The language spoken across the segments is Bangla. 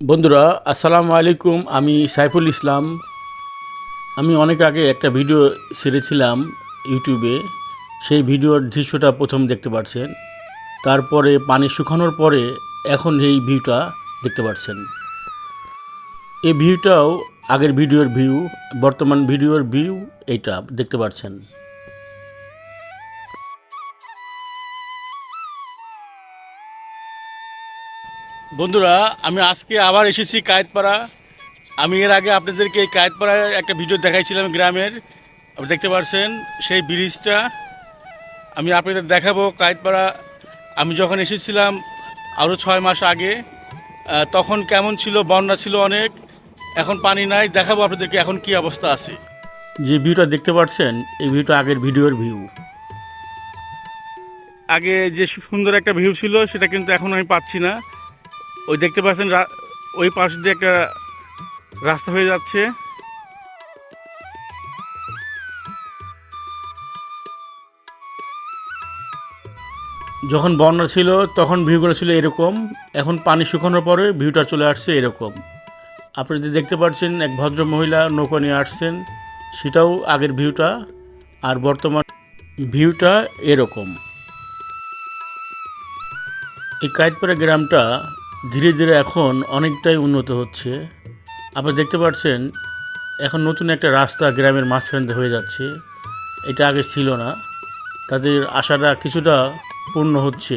বন্ধুরা, আসসালামু আলাইকুম। আমি সাইফুল ইসলাম। আমি অনেক আগে একটা ভিডিও ছেড়েছিলাম ইউটিউবে। সেই ভিডিওর দৃশ্যটা প্রথম দেখতে পাচ্ছেন তারপরে পানি শুকানোর পরে এখন এই ভিউটা দেখতে পাচ্ছেন এই ভিউটাও আগের ভিডিওর ভিউ, বর্তমান ভিডিওর ভিউ, এইটা দেখতে পাচ্ছেন বন্ধুরা, আমি আজকে আবার এসেছি কায়েতপাড়া। আমি এর আগে আপনাদেরকে এই কায়েতপাড়ার একটা ভিডিও দেখাইছিলাম গ্রামের। দেখতে পাচ্ছেন সেই ব্রিজটা। আমি আপনাদের দেখাবো কায়েতপাড়া। আমি যখন এসেছিলাম আরও ছয় মাস আগে তখন কেমন ছিল, বন্যা ছিল অনেক। এখন পানি নাই, দেখাবো আপনাদেরকে এখন কি অবস্থা আছে। যে ভিউটা দেখতে পাচ্ছেন এই ভিউটা আগের ভিডিওর ভিউ। আগে যে সুন্দর একটা ভিউ ছিল, সেটা কিন্তু এখন আমি পাচ্ছি না। ওই দেখতে পাচ্ছেন ওই পাশ দিয়ে একটা রাস্তা হয়ে যাচ্ছে। যখন বন্যা ছিল, তখন ভিউগুলো ছিল এরকম। এখন পানি শুকানোর পরে ভিউটা চলে আসছে এরকম। আপনি যে দেখতে পাচ্ছেন, এক ভদ্র মহিলা নৌকা নিয়ে আসছেন, সেটাও আগের ভিউটা, আর বর্তমান ভিউটা এরকম। এই কায়েতপাড়া গ্রামটা ধীরে ধীরে এখন অনেকটাই উন্নত হচ্ছে। আপনি দেখতে পাচ্ছেন, এখন নতুন একটা রাস্তা গ্রামের মাঝখান হয়ে যাচ্ছে। এটা আগে ছিল না। তাদের আশাটা কিছুটা পূর্ণ হচ্ছে।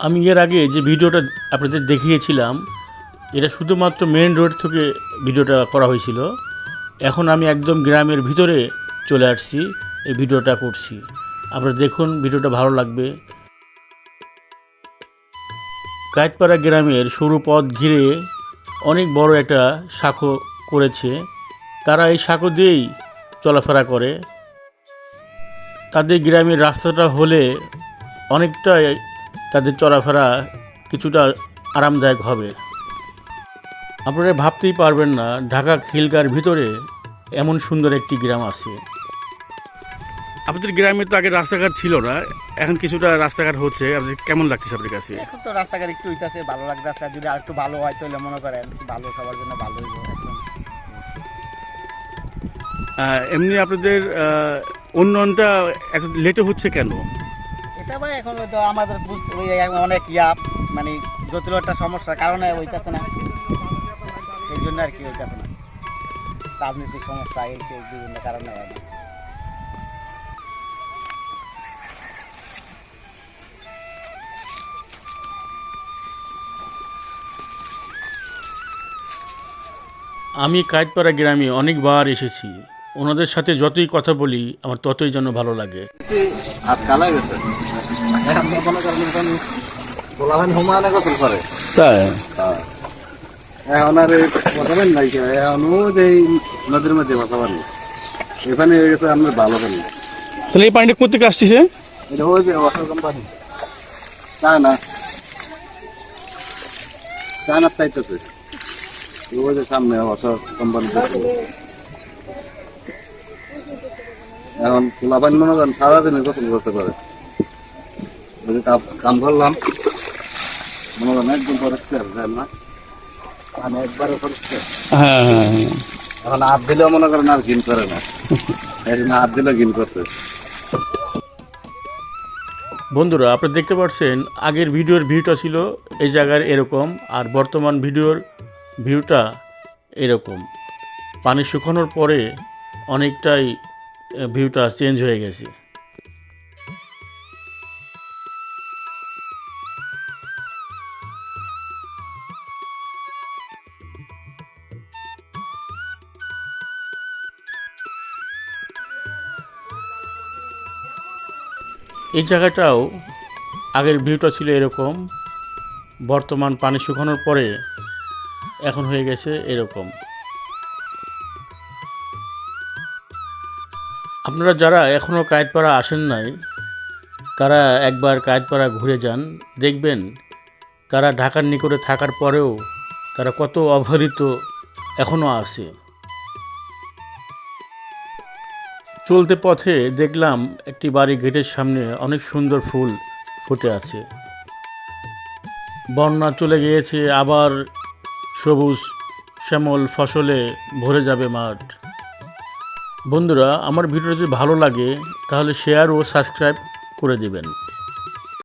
আমি এর আগে যে ভিডিওটা আপনাদের দেখিয়েছিলাম, এটা শুধুমাত্র মেন রোড থেকে ভিডিওটা করা হয়েছিল। এখন আমি একদম গ্রামের ভিতরে চলে আসছি, এই ভিডিওটা করছি। আপনারা দেখুন, ভিডিওটা ভালো লাগবে। কায়েতপাড়া গ্রামের সরু পথ ঘিরে অনেক বড় একটা শাখো করেছে। তারা এই শাখো দিয়েই চলাফেরা করে। তাদের গ্রামের রাস্তাটা হলে অনেকটাই তাদের চলাফেরা কিছুটা আরামদায়ক হবে। আপনারা ভাবতেই পারবেন না, ঢাকা খিলকার ভিতরে এমন সুন্দর একটি গ্রাম আছে। আপনাদের গ্রামে তো আগে রাস্তাঘাট ছিল না এখন কিছুটা রাস্তাঘাট হচ্ছে আপনি কেমন লাগছে আপনার কাছে? এখন তো রাস্তাঘাট একটু হইতাছে ভালো লাগতেছে আর যদি আরেকটু ভালো হয় তাহলে মনে করেন ভালো সবার জন্য ভালো হইব এমনি আপনাদের উন্নয়নটা এত লেটে হচ্ছে কেন? এটা ভাই এখন তো আমাদের অনেক ইয়া মানে জটিল একটা সমস্যার কারণে হইতাছে না। এই জন্য আর কি হইতাছে না। রাজনীতির সমস্যা এই সেই বিভিন্ন কারণে হয় না আমি কায়েতপাড়া গ্রামে অনেকবার এসেছি। ওনাদের সাথে যতই কথা বলি আমার ততই যেন ভালো লাগে। করে তাই? এখন আর এই বসাবেন নাই কে? এখন ও যে এই নদীর মধ্যে বসাবেন এখানে হয়ে গেছে আপনার ভালো পানি তাহলে এই পানিটা আসতেছে? এটা তা না চায়নার চাইতেছে ওই যে সামনে ওয়াটার কোম্পানি এখন খোলা পানি মনে করেন সারাদিনে গোসল করতে পারে। ওই যে কাম করলাম মনে করেন একদম পরিষ্কার না মানে একবারে পরিষ্কার। হ্যাঁ হ্যাঁ হ্যাঁ। এখন হাত দিলেও মনে করেন আর ঘিন করে না। এখন হাত দিলেও ঘিন করতে বন্ধুরা আপনি দেখতে পাচ্ছেন আগের ভিডিওর ভিউটা ছিল এই জায়গার এরকম আর বর্তমান ভিডিওর ভিউটা এরকম। পানি শুকানোর পরে অনেকটাই ভিউটা চেঞ্জ হয়ে গেছে। এই জায়গাটাও আগের ভিউটা ছিল এরকম। বর্তমান পানি শুকানোর পরে এখন হয়ে গেছে এরকম। আপনারা যারা এখনও কায়েতপাড়া আসেন নাই, তারা একবার কায়েতপাড়া ঘুরে যান, দেখবেন তারা ঢাকার নিকটে থাকার পরেও তারা কত অবহেলিত এখনও আছে। চলতে পথে দেখলাম একটি বাড়ি গেটের সামনে অনেক সুন্দর ফুল ফুটে আছে। বন্যা চলে গিয়েছে, আবার সবুজ শ্যামল ফসলে ভরে যাবে মাঠ। বন্ধুরা, আমার ভিডিও যদি ভালো লাগে, তাহলে শেয়ার ও সাবস্ক্রাইব করে দিবেন।